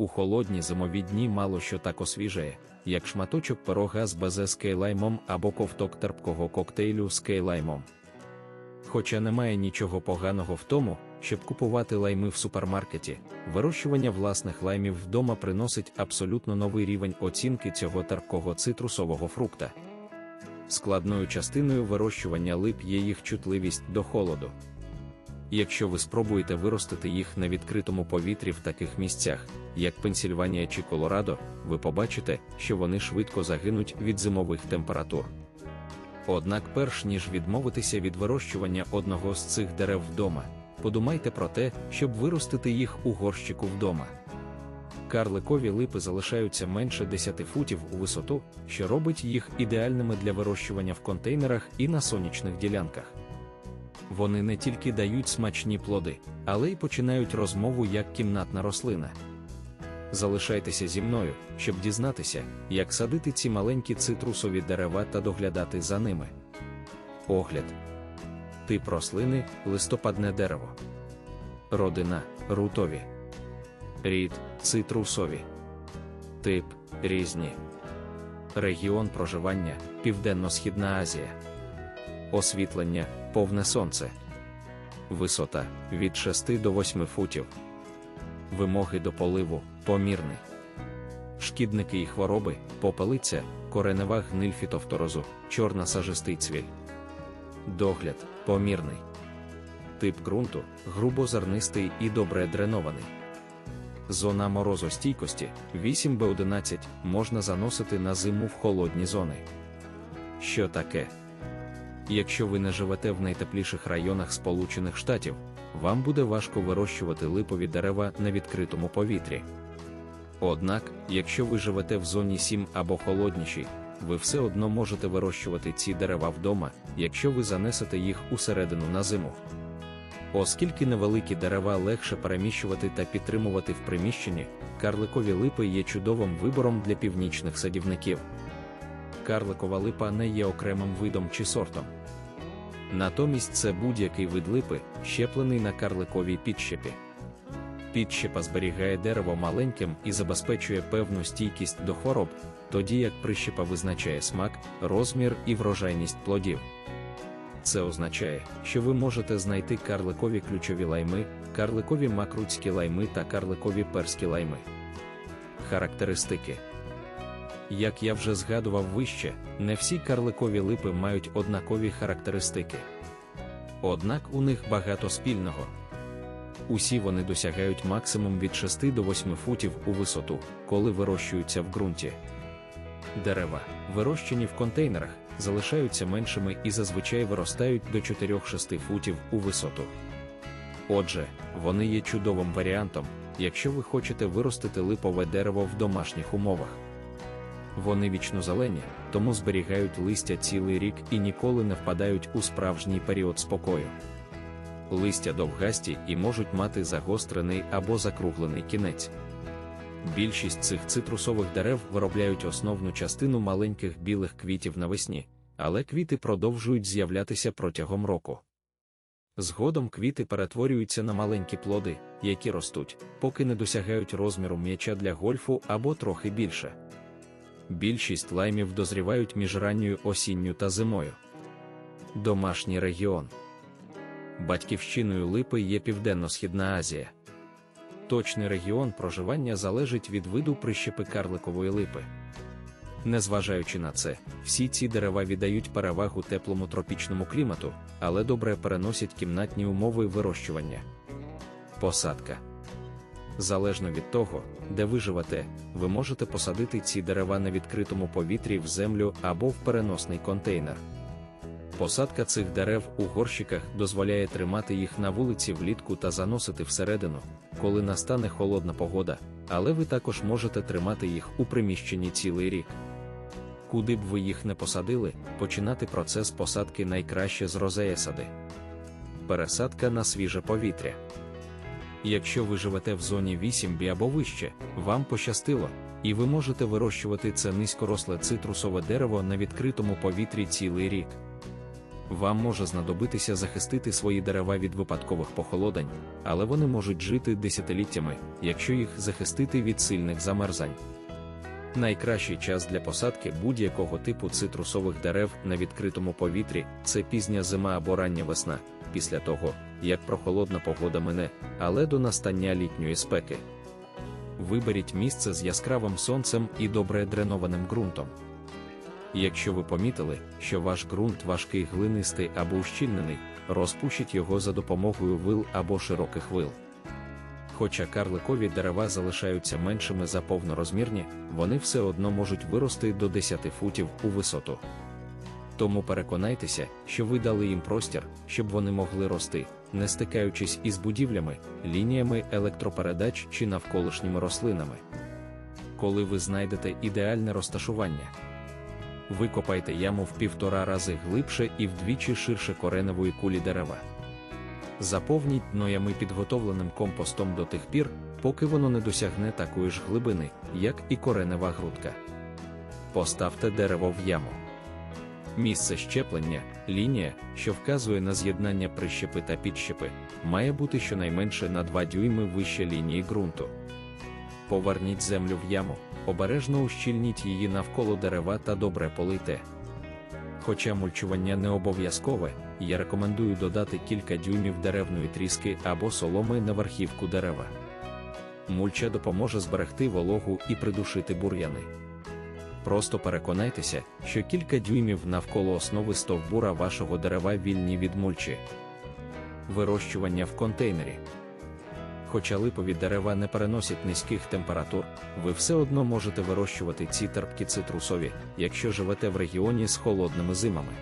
У холодні зимові дні мало що так освіжає, як шматочок пирога з безе з кейлаймом або ковток терпкого коктейлю з кейлаймом. Хоча немає нічого поганого в тому, щоб купувати лайми в супермаркеті, вирощування власних лаймів вдома приносить абсолютно новий рівень оцінки цього терпкого цитрусового фрукта. Складною частиною вирощування лип є їх чутливість до холоду. Якщо ви спробуєте виростити їх на відкритому повітрі в таких місцях, як Пенсільванія чи Колорадо, ви побачите, що вони швидко загинуть від зимових температур. Однак, перш ніж відмовитися від вирощування одного з цих дерев вдома, подумайте про те, щоб виростити їх у горщику вдома. Карликові липи залишаються менше 10 футів у висоту, що робить їх ідеальними для вирощування в контейнерах і на сонячних ділянках. Вони не тільки дають смачні плоди, але й починають розмову як кімнатна рослина. Залишайтеся зі мною, щоб дізнатися, як садити ці маленькі цитрусові дерева та доглядати за ними. Огляд Тип рослини листопадне дерево. Родина рутові. Рід цитрусові. Тип різні. Регіон проживання Південно-Східна Азія. Освітлення повне сонце. Висота від 6 до 8 футів. Вимоги до поливу помірний. Шкідники і хвороби, попелиця, коренева гниль фітофторозу, чорна сажистий цвіль. Догляд помірний. Тип ґрунту грубозернистий і добре дренований. Зона морозостійкості 8Б11 можна заносити на зиму в холодні зони. Що таке? Якщо ви не живете в найтепліших районах Сполучених Штатів, вам буде важко вирощувати липові дерева на відкритому повітрі. Однак, якщо ви живете в зоні 7 або холоднішій, ви все одно можете вирощувати ці дерева вдома, якщо ви занесете їх усередину на зиму. Оскільки невеликі дерева легше переміщувати та підтримувати в приміщенні, карликові липи є чудовим вибором для північних садівників. Карликова липа не є окремим видом чи сортом. Натомість це будь-який вид липи, щеплений на карликовій підщепі. Підщепа зберігає дерево маленьким і забезпечує певну стійкість до хвороб, тоді як прищепа визначає смак, розмір і врожайність плодів. Це означає, що ви можете знайти карликові ключові лайми, карликові макруцькі лайми та карликові перські лайми. Характеристики Як я вже згадував вище, не всі карликові липи мають однакові характеристики. Однак у них багато спільного. Усі вони досягають максимум від 6 до 8 футів у висоту, коли вирощуються в ґрунті. Дерева, вирощені в контейнерах, залишаються меншими і зазвичай виростають до 4-6 футів у висоту. Отже, вони є чудовим варіантом, якщо ви хочете виростити липове дерево в домашніх умовах. Вони вічно зелені, тому зберігають листя цілий рік і ніколи не впадають у справжній період спокою. Листя довгасті і можуть мати загострений або закруглений кінець. Більшість цих цитрусових дерев виробляють основну частину маленьких білих квітів навесні, але квіти продовжують з'являтися протягом року. Згодом квіти перетворюються на маленькі плоди, які ростуть, поки не досягають розміру м'яча для гольфу або трохи більше. Більшість лаймів дозрівають між ранньою осінню та зимою. Домашній регіон Батьківщиною липи є Південно-Східна Азія. Точний регіон проживання залежить від виду прищепи карликової липи. Незважаючи на це, всі ці дерева віддають перевагу теплому тропічному клімату, але добре переносять кімнатні умови вирощування. Посадка залежно від того, де ви живете, ви можете посадити ці дерева на відкритому повітрі в землю або в переносний контейнер. Посадка цих дерев у горщиках дозволяє тримати їх на вулиці влітку та заносити всередину, коли настане холодна погода, але ви також можете тримати їх у приміщенні цілий рік. Куди б ви їх не посадили, починати процес посадки найкраще з розеясади. Пересадка на свіже повітря. Якщо ви живете в зоні 8 бі або вище, вам пощастило, і ви можете вирощувати це низькоросле цитрусове дерево на відкритому повітрі цілий рік. Вам може знадобитися захистити свої дерева від випадкових похолодань, але вони можуть жити десятиліттями, якщо їх захистити від сильних замерзань. Найкращий час для посадки будь-якого типу цитрусових дерев на відкритому повітрі це пізня зима або рання весна, після того, як прохолодна погода мине, але до настання літньої спеки. Виберіть місце з яскравим сонцем і добре дренованим ґрунтом. Якщо ви помітили, що ваш ґрунт важкий глинистий або ущільнений, розпушіть його за допомогою вил або широких вил. Хоча карликові дерева залишаються меншими за повнорозмірні, вони все одно можуть вирости до 10 футів у висоту. Тому переконайтеся, що ви дали їм простір, щоб вони могли рости, не стикаючись із будівлями, лініями електропередач чи навколишніми рослинами. Коли ви знайдете ідеальне розташування, викопайте яму в півтора рази глибше і вдвічі ширше кореневої кулі дерева. Заповніть дно ями підготовленим компостом до тих пір, поки воно не досягне такої ж глибини, як і коренева грудка. Поставте дерево в яму. Місце щеплення, лінія, що вказує на з'єднання прищепи та підщепи, має бути щонайменше на 2 дюйми вище лінії ґрунту. Поверніть землю в яму, обережно ущільніть її навколо дерева та добре полийте. Хоча мульчування не обов'язкове, я рекомендую додати кілька дюймів деревної тріски або соломи на верхівку дерева. Мульча допоможе зберегти вологу і придушити бур'яни. Просто переконайтеся, що кілька дюймів навколо основи стовбура вашого дерева вільні від мульчі. Вирощування в контейнері. Хоча липові дерева не переносять низьких температур, ви все одно можете вирощувати ці терпкі цитрусові, якщо живете в регіоні з холодними зимами.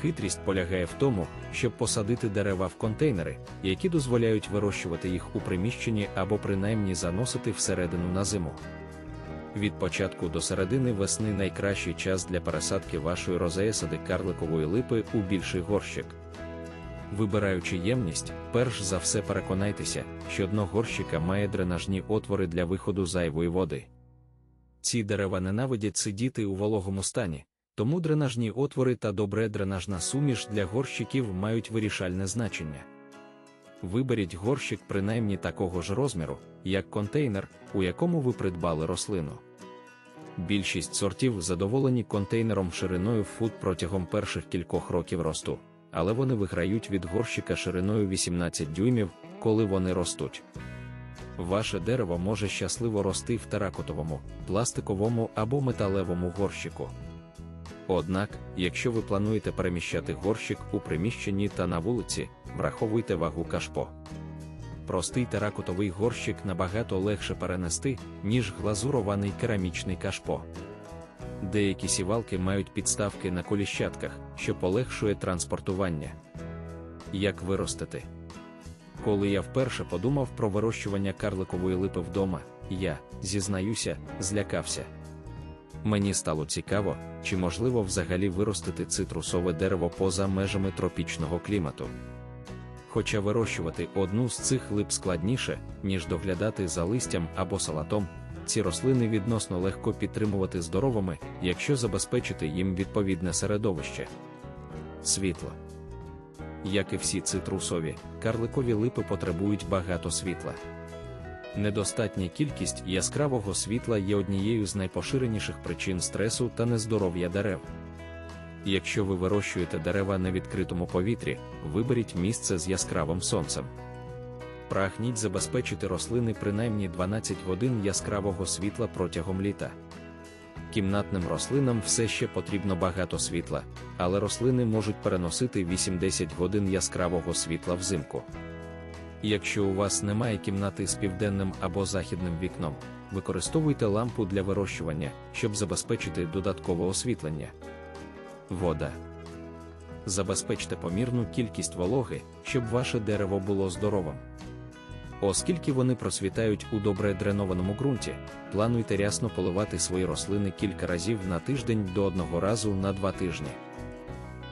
Хитрість полягає в тому, щоб посадити дерева в контейнери, які дозволяють вирощувати їх у приміщенні або принаймні заносити всередину на зиму. Від початку до середини весни найкращий час для пересадки вашої розеясади карликової липи у більший горщик. Вибираючи ємність, перш за все переконайтеся, що дно горщика має дренажні отвори для виходу зайвої води. Ці дерева ненавидять сидіти у вологому стані, тому дренажні отвори та добре дренажна суміш для горщиків мають вирішальне значення. Виберіть горщик принаймні такого ж розміру, як контейнер, у якому ви придбали рослину. Більшість сортів задоволені контейнером шириною фут протягом перших кількох років росту, але вони виграють від горщика шириною 18 дюймів, коли вони ростуть. Ваше дерево може щасливо рости в теракотовому, пластиковому або металевому горщику. Однак, якщо ви плануєте переміщати горщик у приміщенні та на вулиці, враховуйте вагу кашпо. Простий теракотовий горщик набагато легше перенести, ніж глазурований керамічний кашпо. Деякі сівалки мають підставки на коліщатках, що полегшує транспортування. Як виростити? Коли я вперше подумав про вирощування карликової липи вдома, я, зізнаюся, злякався. Мені стало цікаво, чи можливо взагалі виростити цитрусове дерево поза межами тропічного клімату. Хоча вирощувати одну з цих лип складніше, ніж доглядати за листям або салатом, ці рослини відносно легко підтримувати здоровими, якщо забезпечити їм відповідне середовище. Світло. Як і всі цитрусові, карликові липи потребують багато світла. Недостатня кількість яскравого світла є однією з найпоширеніших причин стресу та нездоров'я дерев. Якщо ви вирощуєте дерева на відкритому повітрі, виберіть місце з яскравим сонцем. Прагніть забезпечити рослини принаймні 12 годин яскравого світла протягом літа. Кімнатним рослинам все ще потрібно багато світла, але рослини можуть переносити 8-10 годин яскравого світла взимку. Якщо у вас немає кімнати з південним або західним вікном, використовуйте лампу для вирощування, щоб забезпечити додаткове освітлення. Вода. Забезпечте помірну кількість вологи, щоб ваше дерево було здоровим. Оскільки вони просвітають у добре дренованому ґрунті, плануйте рясно поливати свої рослини кілька разів на тиждень до одного разу на два тижні.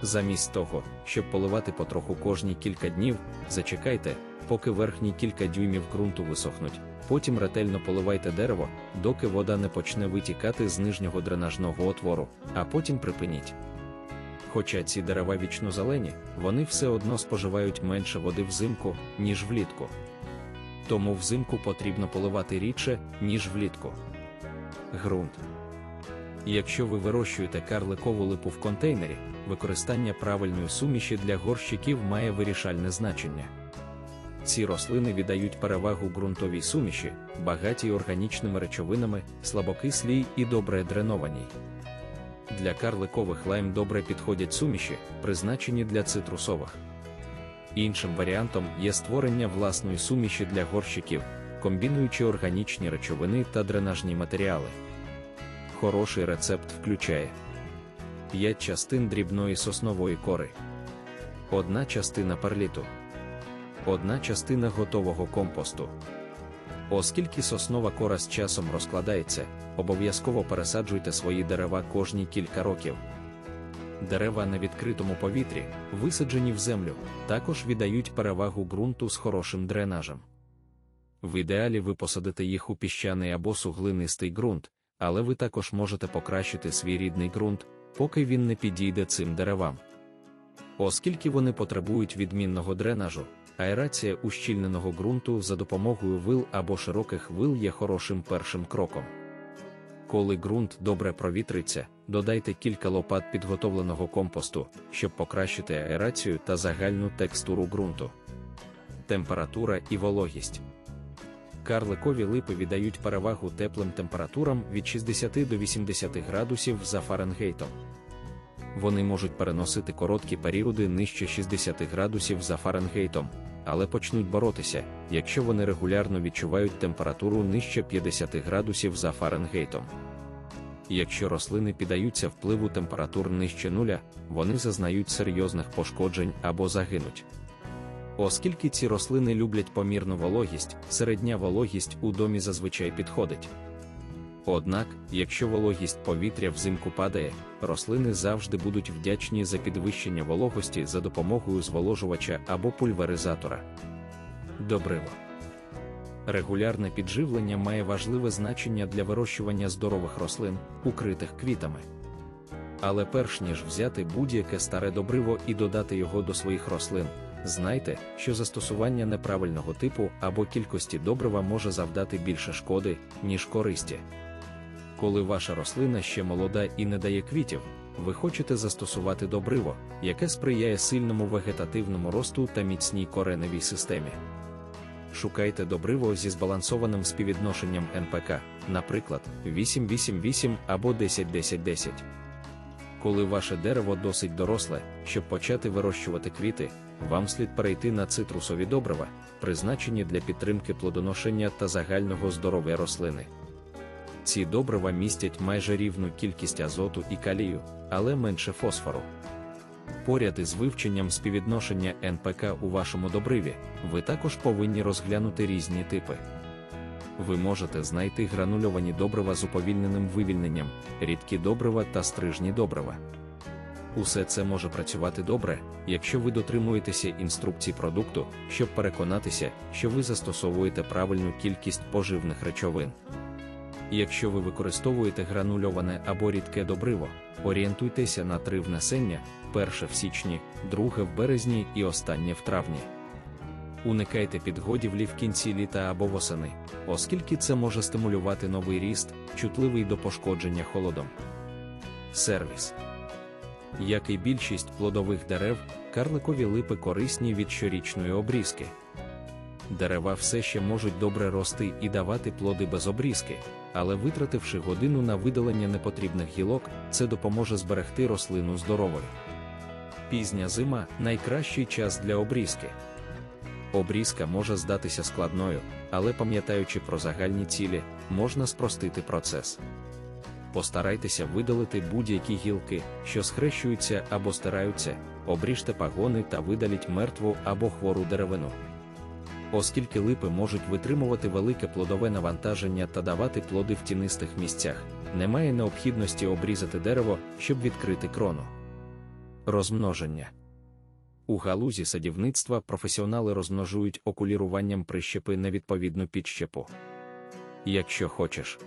Замість того, щоб поливати потроху кожні кілька днів, зачекайте, поки верхні кілька дюймів ґрунту висохнуть, потім ретельно поливайте дерево, доки вода не почне витікати з нижнього дренажного отвору, а потім припиніть. Хоча ці дерева вічно зелені, вони все одно споживають менше води взимку, ніж влітку. Тому взимку потрібно поливати рідше, ніж влітку. Ґрунт. Якщо ви вирощуєте карликову липу в контейнері, використання правильної суміші для горщиків має вирішальне значення. Ці рослини віддають перевагу ґрунтовій суміші, багатій органічними речовинами, слабокислій і добре дренованій. Для карликових лайм добре підходять суміші, призначені для цитрусових. Іншим варіантом є створення власної суміші для горщиків, комбінуючи органічні речовини та дренажні матеріали. Хороший рецепт включає 5 частин дрібної соснової кори, одна частина перліту, одна частина готового компосту. Оскільки соснова кора з часом розкладається, обов'язково пересаджуйте свої дерева кожні кілька років. Дерева на відкритому повітрі, висаджені в землю, також віддають перевагу ґрунту з хорошим дренажем. В ідеалі ви посадите їх у піщаний або суглинистий ґрунт, але ви також можете покращити свій рідний ґрунт, поки він не підійде цим деревам. Оскільки вони потребують відмінного дренажу, аерація ущільненого ґрунту за допомогою вил або широких вил є хорошим першим кроком. Коли ґрунт добре провітриться, додайте кілька лопат підготовленого компосту, щоб покращити аерацію та загальну текстуру ґрунту. Температура і вологість. Карликові липи віддають перевагу теплим температурам від 60 до 80 градусів за Фаренгейтом. Вони можуть переносити короткі періоди нижче 60 градусів за Фаренгейтом, але почнуть боротися, якщо вони регулярно відчувають температуру нижче 50 градусів за Фаренгейтом. Якщо рослини піддаються впливу температур нижче нуля, вони зазнають серйозних пошкоджень або загинуть. Оскільки ці рослини люблять помірну вологість, середня вологість у домі зазвичай підходить. Однак, якщо вологість повітря взимку падає, рослини завжди будуть вдячні за підвищення вологості за допомогою зволожувача або пульверизатора. Добриво. Регулярне підживлення має важливе значення для вирощування здорових рослин, укритих квітами. Але перш ніж взяти будь-яке старе добриво і додати його до своїх рослин, знайте, що застосування неправильного типу або кількості добрива може завдати більше шкоди, ніж користі. Коли ваша рослина ще молода і не дає квітів, ви хочете застосувати добриво, яке сприяє сильному вегетативному росту та міцній кореневій системі. Шукайте добриво зі збалансованим співвідношенням НПК, наприклад, 8-8-8 або 10-10-10. Коли ваше дерево досить доросле, щоб почати вирощувати квіти, вам слід перейти на цитрусові добрива, призначені для підтримки плодоношення та загального здоров'я рослини. Ці добрива містять майже рівну кількість азоту і калію, але менше фосфору. Поряд із вивченням співвідношення НПК у вашому добриві, ви також повинні розглянути різні типи. Ви можете знайти гранульовані добрива з уповільненим вивільненням, рідкі добрива та стрижні добрива. Усе це може працювати добре, якщо ви дотримуєтеся інструкцій продукту, щоб переконатися, що ви застосовуєте правильну кількість поживних речовин. Якщо ви використовуєте гранульоване або рідке добриво, орієнтуйтеся на три внесення: перше в січні, друге в березні і останнє в травні. Уникайте підгодівлі в кінці літа або восени, оскільки це може стимулювати новий ріст, чутливий до пошкодження холодом. Сервіс. Як і більшість плодових дерев, карликові липи корисні від щорічної обрізки. Дерева все ще можуть добре рости і давати плоди без обрізки, але витративши годину на видалення непотрібних гілок, це допоможе зберегти рослину здоровою. Пізня зима найкращий час для обрізки. Обрізка може здатися складною, але пам'ятаючи про загальні цілі, можна спростити процес. Постарайтеся видалити будь-які гілки, що схрещуються або стираються, обріжте пагони та видаліть мертву або хвору деревину. Оскільки липи можуть витримувати велике плодове навантаження та давати плоди в тінистих місцях, немає необхідності обрізати дерево, щоб відкрити крону. Розмноження у галузі садівництва професіонали розмножують окуліруванням прищепи на відповідну підщепу. Якщо хочеш,